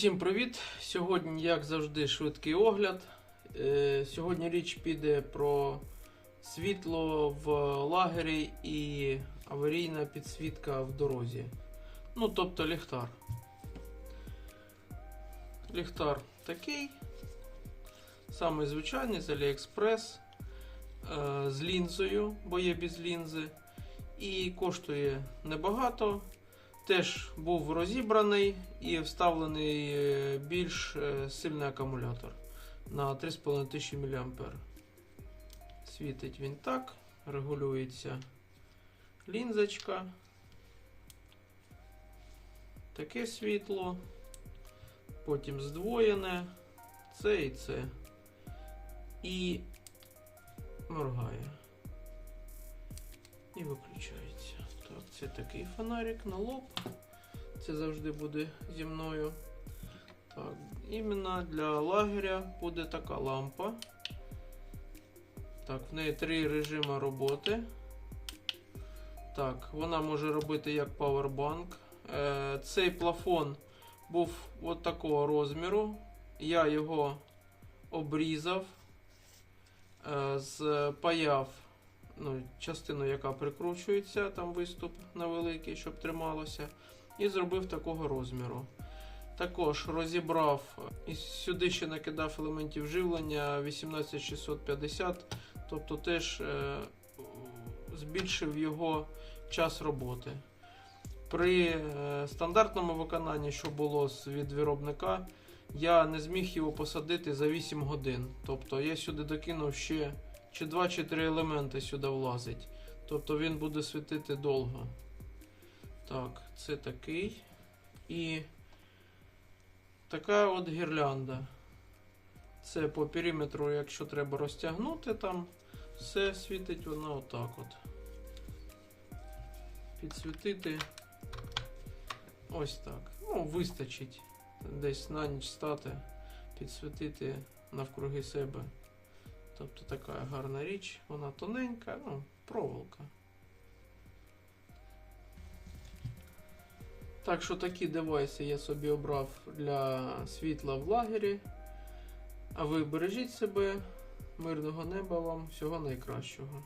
Усім привіт! Сьогодні, як завжди, швидкий огляд. Е, Сьогодні річ піде про світло в лагері і аварійна підсвітка в дорозі. Ну, тобто ліхтар. Ліхтар такий. Самий звичайний з AliExpress. е, З лінзою, бо є без лінзи. І коштує небагато. Теж був розібраний і вставлений е, більш е, сильний акумулятор на 3500 мА. Світить він так, регулюється лінзочка. Таке світло. Потім здвоєне. Це і це. І моргає. І виключається. Так, це такий фонарик на лоб. Це завжди буде зі мною. Так, іменно для лагеря буде така лампа. Так, в неї три режими роботи. Так, вона може робити як павербанк. Е, цей плафон був от такого розміру. Я його обрізав, е, спаяв ну, частину, яка прикручується, там виступ на великий, щоб трималося, і зробив такого розміру. Також розібрав і сюди ще накидав елементів живлення 18650, тобто теж е, збільшив його час роботи. При е, стандартному виконанні, що було від виробника, я не зміг його посадити за 8 годин. Тобто я сюди докинув ще чи 2 чи 3 елементи сюди влазить. Тобто він буде світити довго. Так, це такий. І така от гірлянда. Це по периметру, якщо треба розтягнути там, все світить вона отак от. Підсвітити ось так. Ну, вистачить десь на ніч стати, підсвітити навкруги себе. Тобто така гарна річ, вона тоненька, ну, проволока. Так що такі девайси я собі обрав для світла в лагері. А ви бережіть себе, мирного неба вам, всього найкращого.